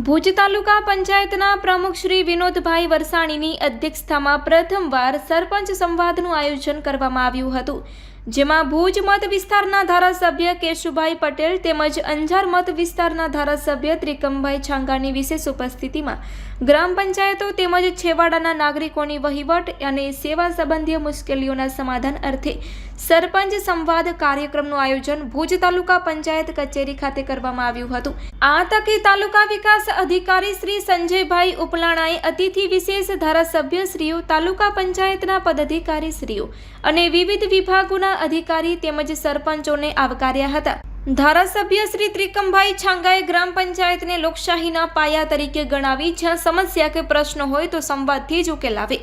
ભુજ તાલુકા પંચાયતના પ્રમુખ શ્રી વિનોદભાઈ વરસાણીની અધ્યક્ષતામાં પ્રથમવાર સરપંચ સંવાદનું આયોજન કરવામાં આવ્યું હતું. જેમાં ભુજ મત વિસ્તારના ધારાસભ્ય કેશુભાઈ પટેલ તેમજ અંજાર મત વિસ્તારના ધારાસભ્ય ત્રિકમભાઈ છાંગાની વિશેષ ઉપસ્થિતિમાં ગ્રામ પંચાયતો તેમજ છેવાડાના નાગરિકોની વહીવટ અને સેવા સંબંધીય મુશ્કેલીઓના સમાધાન અર્થે સરપંચ સંવાદ કાર્યક્રમનું આયોજન ભુજ તાલુકા પંચાયત કચેરી ખાતે કરવામાં આવ્યું હતું. આ તકે તાલુકા વિકાસ અધિકારી શ્રી સંજયભાઈ ઉપલાણાએ અતિથિ વિશેષ ધારાસભ્ય શ્રીઓ તાલુકા પંચાયતના પદાધિકારી શ્રીઓ અને વિવિધ વિભાગોના અધિકારી તેમજ સરપંચોને આવકાર્યા હતા. ધારાસભ્ય શ્રી ત્રિકમભાઈ છાંગાએ ગ્રામ પંચાયતને લોકશાહીના પાયા તરીકે ગણાવી જ્યાં સમસ્યા કે પ્રશ્નો હોય તો સંવાદથી જ ઉકેલ આવે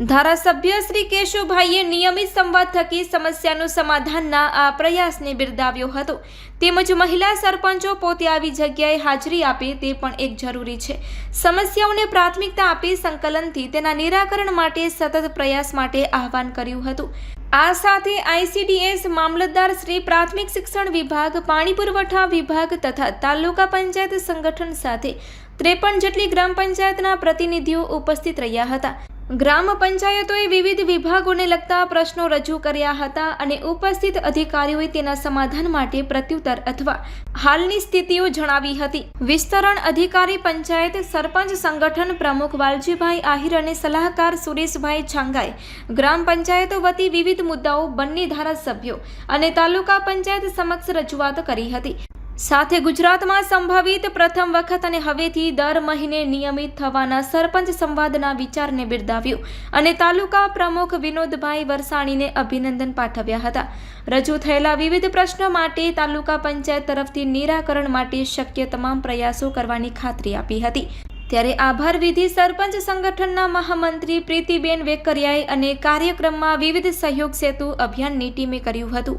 ધારાસભ્ય શ્રી કેશુભાઈએ નિયમિત સંવાદ થકી સમસ્યાનું સમાધાનના આ પ્રયાસને બિરદાવ્યો હતો. તેમજ મહિલા સરપંચો પોતે આવી જગ્યાએ હાજરી આપે તે પણ એક જરૂરી છે. સમસ્યાઓને પ્રાથમિકતા આપી સંકલનથી તેના નિરાકરણ માટે સતત પ્રયાસ માટે આહવાન કર્યું હતું. આ સાથે આઈસીડીએસ મામલતદાર શ્રી પ્રાથમિક શિક્ષણ વિભાગ પાણી પુરવઠા વિભાગ તથા તાલુકા પંચાયત સંગઠન સાથે ત્રેપન જેટલી ગ્રામ પંચાયતના પ્રતિનિધિઓ ઉપસ્થિત રહ્યા હતા. ગ્રામ પંચાયતોએ વિવિધ વિભાગોને લગતા પ્રશ્નો રજૂ કર્યા હતા અને ઉપસ્થિત અધિકારીઓએ તેના સમાધાન માટે પ્રત્યુત્તર અથવા હાલની સ્થિતિઓ જણાવી હતી. વિસ્તરણ અધિકારી પંચાયત સરપંચ સંગઠન પ્રમુખ વાલજીભાઈ આહિર અને સલાહકાર સુરેશભાઈ છાંગાએ ગ્રામ પંચાયતો વતી વિવિધ મુદ્દાઓ, બંને ધારાસભ્યો અને તાલુકા પંચાયત સમક્ષ રજૂઆત કરી હતી. સાથે ગુજરાતમાં સંભવિત પ્રથમ વખત અને હવેથી દર મહિને નિયમિત થવાના સરપંચ સંવાદના વિચારને બિરદાવ્યું અને તાલુકા પ્રમુખ વિનોદભાઈ વરસાણીને અભિનંદન પાઠવ્યા હતા. રજૂ થયેલા વિવિધ પ્રશ્નો માટે તાલુકા પંચાયત તરફથી નિરાકરણ માટે શક્ય તમામ પ્રયાસો કરવાની ખાતરી આપી હતી. ત્યારે આભાર વિધિ સરપંચ સંગઠનના મહામંત્રી પ્રીતિબેન વેકરિયાએ અને કાર્યક્રમમાં વિવિધ સહયોગ સેતુ અભિયાનની ટીમે કર્યું હતું.